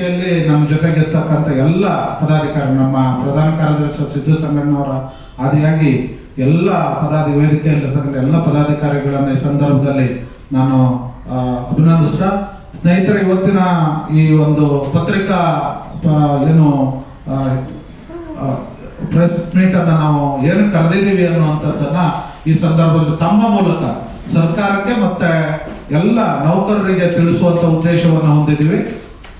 ವೇದಿಕೆಯಲ್ಲಿ ನಮ್ಮ ಜೊತೆಗಿರ್ತಕ್ಕಂಥ ಎಲ್ಲ ಪದಾಧಿಕಾರಿ, ನಮ್ಮ ಪ್ರಧಾನ ಕಾರ್ಯದರ್ಶಿ ಸಿದ್ದು ಸಂಗಣ್ಣವರ ಆದಿಯಾಗಿ ಎಲ್ಲ ಪದಾಧಿ ವೇದಿಕೆಯಲ್ಲಿರ್ತಕ್ಕಂಥ ಎಲ್ಲ ಪದಾಧಿಕಾರಿಗಳನ್ನ ಈ ಸಂದರ್ಭದಲ್ಲಿ ನಾನು ಅಭಿನಂದಿಸ್ತಾ, ಸ್ನೇಹಿತರೆ, ಇವತ್ತಿನ ಈ ಒಂದು ಪತ್ರಿಕಾ ಏನು ಪ್ರೆಸ್ ಮೀಟ್ ಅನ್ನ ನಾವು ಏನು ಕರೆದಿದ್ದೀವಿ ಅನ್ನುವಂಥದ್ದನ್ನ ಈ ಸಂದರ್ಭದಲ್ಲಿ ತಮ್ಮ ಮೂಲಕ ಸರ್ಕಾರಕ್ಕೆ ಮತ್ತೆ ಎಲ್ಲ ನೌಕರರಿಗೆ ತಿಳಿಸುವಂತ ಉದ್ದೇಶವನ್ನು ಹೊಂದಿದ್ದೀವಿ.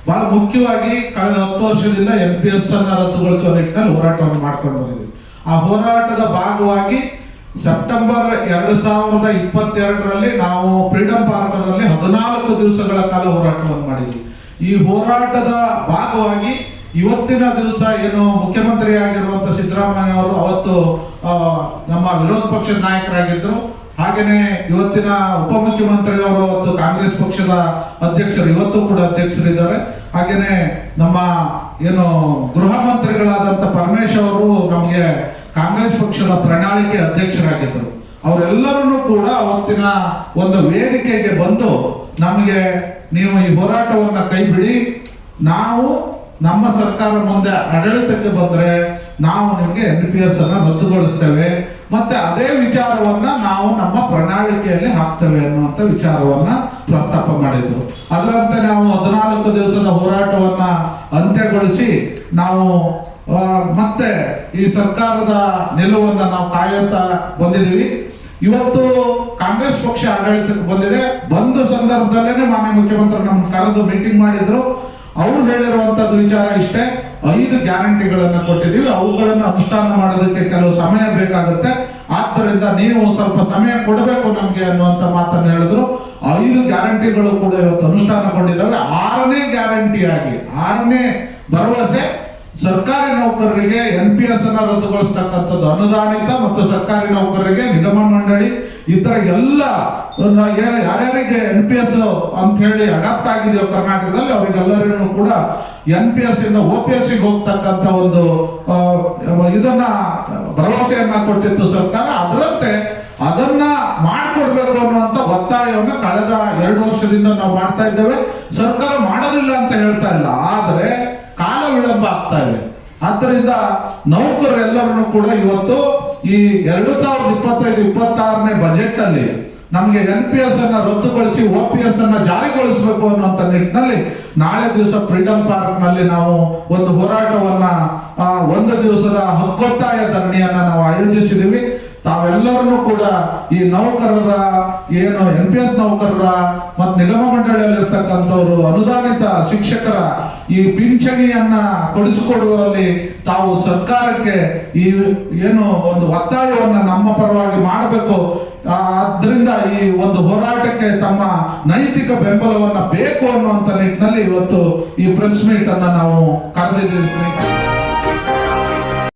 ಬಹಳ ಮುಖ್ಯವಾಗಿ ಕಳೆದ ಹತ್ತು ವರ್ಷದಿಂದ ಎನ್ ಪಿ ಎಸ್ ಅನ್ನ ರದ್ದುಗೊಳಿಸುವ ನಿಟ್ಟಿನಲ್ಲಿ ಹೋರಾಟವನ್ನು ಮಾಡ್ಕೊಂಡು ಬಂದಿದ್ವಿ ಆ ಹೋರಾಟದ ಭಾಗವಾಗಿ ಸೆಪ್ಟೆಂಬರ್ ಎರಡು ಸಾವಿರದ ಇಪ್ಪತ್ತೆರಡರಲ್ಲಿ ನಾವು ಫ್ರೀಡಂ ಪಾರ್ಕ್ನಲ್ಲಿ ಹದಿನಾಲ್ಕು ದಿವಸಗಳ ಕಾಲ ಹೋರಾಟವನ್ನು ಮಾಡಿದ್ವಿ ಈ ಹೋರಾಟದ ಭಾಗವಾಗಿ ಇವತ್ತಿನ ದಿವಸ ಏನು ಮುಖ್ಯಮಂತ್ರಿ ಆಗಿರುವಂತ ಸಿದ್ದರಾಮಯ್ಯ ಅವರು ಅವತ್ತು ನಮ್ಮ ವಿರೋಧ ಪಕ್ಷದ ನಾಯಕರಾಗಿದ್ರು ಹಾಗೇನೆ ಇವತ್ತಿನ ಉಪಮುಖ್ಯಮಂತ್ರಿ ಅವರು ಅವತ್ತು ಕಾಂಗ್ರೆಸ್ ಪಕ್ಷದ ಅಧ್ಯಕ್ಷರು ಇವತ್ತು ಕೂಡ ಅಧ್ಯಕ್ಷರಿದ್ದಾರೆ. ಹಾಗೇನೆ ನಮ್ಮ ಏನು ಗೃಹ ಮಂತ್ರಿಗಳಾದಂತ ಪರಮೇಶ್ ಅವರು ನಮಗೆ ಕಾಂಗ್ರೆಸ್ ಪಕ್ಷದ ಪ್ರಣಾಳಿಕೆ ಅಧ್ಯಕ್ಷರಾಗಿದ್ದರು. ಅವರೆಲ್ಲರೂ ಕೂಡ ಅವತ್ತಿನ ಒಂದು ವೇದಿಕೆಗೆ ಬಂದು ನಮಗೆ ನೀವು ಈ ಹೋರಾಟವನ್ನ ಕೈ ಬಿಡಿ ನಾವು ನಮ್ಮ ಸರ್ಕಾರ ಮುಂದೆ ಆಡಳಿತಕ್ಕೆ ಬಂದ್ರೆ ನಾವು ನಿಮಗೆ ಎನ್ ಪಿ ಎಸ್ ಅನ್ನ ರದ್ದುಗೊಳಿಸ್ತೇವೆ. ಮತ್ತೆ ಅದೇ ವಿಚಾರವನ್ನ ನಾವು ನಮ್ಮ ಪ್ರಣಾಳಿಕೆಯಲ್ಲಿ ಹಾಕ್ತೇವೆ ಅನ್ನುವಂತ ವಿಚಾರವನ್ನ ಪ್ರಸ್ತಾಪ ಮಾಡಿದ್ರು. ಅದರಂತೆ ನಾವು ಹದಿನಾಲ್ಕು ದಿವಸದ ಹೋರಾಟವನ್ನ ಅಂತ್ಯಗೊಳಿಸಿ ನಾವು ಮತ್ತೆ ಈ ಸರ್ಕಾರದ ನಿಲುವನ್ನ ನಾವು ಕಾಯುತ್ತಾ ಬಂದಿದ್ದೀವಿ. ಇವತ್ತು ಕಾಂಗ್ರೆಸ್ ಪಕ್ಷ ಆಡಳಿತಕ್ಕೆ ಬಂದಿದೆ. ಬಂದ ಸಂದರ್ಭದಲ್ಲೇನೆ ಮಾನ್ಯ ಮುಖ್ಯಮಂತ್ರಿ ನಮ್ಮ ಕರೆದು ಮೀಟಿಂಗ್ ಮಾಡಿದ್ರು. ಅವ್ರು ಹೇಳಿರುವಂತದ್ದು ವಿಚಾರ ಇಷ್ಟೇ. ಐದು ಗ್ಯಾರಂಟಿಗಳನ್ನು ಕೊಟ್ಟಿದ್ದೀವಿ. ಅವುಗಳನ್ನು ಅನುಷ್ಠಾನ ಮಾಡೋದಕ್ಕೆ ಕೆಲವು ಸಮಯ ಬೇಕಾಗುತ್ತೆ. ಆದ್ದರಿಂದ ನೀವು ಸ್ವಲ್ಪ ಸಮಯ ಕೊಡಬೇಕು ನಮಗೆ ಅನ್ನುವಂತ ಮಾತನ್ನ ಹೇಳಿದ್ರು. ಐದು ಗ್ಯಾರಂಟಿಗಳು ಕೂಡ ಇವತ್ತು ಅನುಷ್ಠಾನಗೊಂಡಿದ್ದಾವೆ. ಆರನೇ ಗ್ಯಾರಂಟಿಯಾಗಿ, ಆರನೇ ಭರವಸೆ ಸರ್ಕಾರಿ ನೌಕರರಿಗೆ ಎನ್ ಪಿ ಎಸ್ ಅನ್ನ ರದ್ದುಗೊಳಿಸ್ತಕ್ಕಂಥದ್ದು ಅನುದಾನಿತ ಮತ್ತು ಸರ್ಕಾರಿ ನೌಕರರಿಗೆ ನಿಗಮ ಮಂಡಳಿ ಇತರ ಎಲ್ಲ ಯಾರ್ಯಾರಿಗೆ ಎನ್ ಪಿ ಎಸ್ ಅಂತ ಹೇಳಿ ಅಡಾಪ್ಟ್ ಆಗಿದೆಯೋ ಕರ್ನಾಟಕದಲ್ಲಿ ಅವರಿಗೆಲ್ಲರಿಗೂ ಕೂಡ ಎನ್ ಪಿ ಎಸ್ ಇಂದ ಒ ಪಿ ಎಸ್ ಹೋಗ್ತಕ್ಕಂಥ ಒಂದು ಇದನ್ನ, ಭರವಸೆಯನ್ನ ಕೊಟ್ಟಿತ್ತು ಸರ್ಕಾರ. ಅದರಂತೆ ಅದನ್ನ ಮಾಡಿಕೊಡ್ಬೇಕು ಅನ್ನುವಂತ ಒತ್ತಾಯವನ್ನು ಕಳೆದ ಎರಡು ವರ್ಷದಿಂದ ನಾವು ಮಾಡ್ತಾ ಇದ್ದೇವೆ. ಸರ್ಕಾರ ಮಾಡಲಿಲ್ಲ ಅಂತ ಹೇಳ್ತಾ ಇಲ್ಲ. ಆದ್ರೆ ಕಾಲ ವಿಳಂಬ ಆಗ್ತಾ ಇದೆ. ಆದ್ದರಿಂದ ನೌಕರರೆಲ್ಲರೂ ಕೂಡ ಇವತ್ತು ಈ ಎರಡು ಸಾವಿರದ ಇಪ್ಪತ್ತೈದು, ಇಪ್ಪತ್ತಾರನೇ ಬಜೆಟ್ ಅಲ್ಲಿ ನಮಗೆ ಎನ್ ಪಿ ಎಸ್ ಅನ್ನ ರದ್ದುಗೊಳಿಸಿ ಒ ಪಿ ಎಸ್ ಅನ್ನ ಜಾರಿಗೊಳಿಸಬೇಕು ಅನ್ನುವಂಥ ನಿಟ್ಟಿನಲ್ಲಿ ನಾಳೆ ದಿವಸ ಫ್ರೀಡಂ ಪಾರ್ಕ್ನಲ್ಲಿ ನಾವು ಒಂದು ಹೋರಾಟವನ್ನ ಒಂದು ದಿವಸದ ಹಕ್ಕೊತ್ತಾಯ ಧರಣಿಯನ್ನ ನಾವು ಆಯೋಜಿಸಿದೀವಿ ತಾವೆಲ್ಲರನ್ನು ಕೂಡ ಈ ನೌಕರರ ಏನು ಎನ್ ಪಿ ಎಸ್ ನೌಕರರ ಮತ್ತು ನಿಗಮ ಮಂಡಳಿಯಲ್ಲಿರ್ತಕ್ಕಂಥವ್ರು ಅನುದಾನಿತ ಶಿಕ್ಷಕರ ಈ ಪಿಂಚಣಿಯನ್ನ ಕೊಡಿಸಿಕೊಡುವಲ್ಲಿ ತಾವು ಸರ್ಕಾರಕ್ಕೆ ಈ ಏನು ಒಂದು ಒತ್ತಾಯವನ್ನ ನಮ್ಮ ಪರವಾಗಿ ಮಾಡಬೇಕು. ಆದ್ರಿಂದ ಈ ಒಂದು ಹೋರಾಟಕ್ಕೆ ತಮ್ಮ ನೈತಿಕ ಬೆಂಬಲವನ್ನ ಬೇಕು ಅನ್ನುವಂತ ನಿಟ್ಟಿನಲ್ಲಿ ಇವತ್ತು ಈ ಪ್ರೆಸ್ ಮೀಟ್ ಅನ್ನ ನಾವು ಕರೆದಿದ್ದೀವಿ ಸ್ನೇಹಿತರೆ.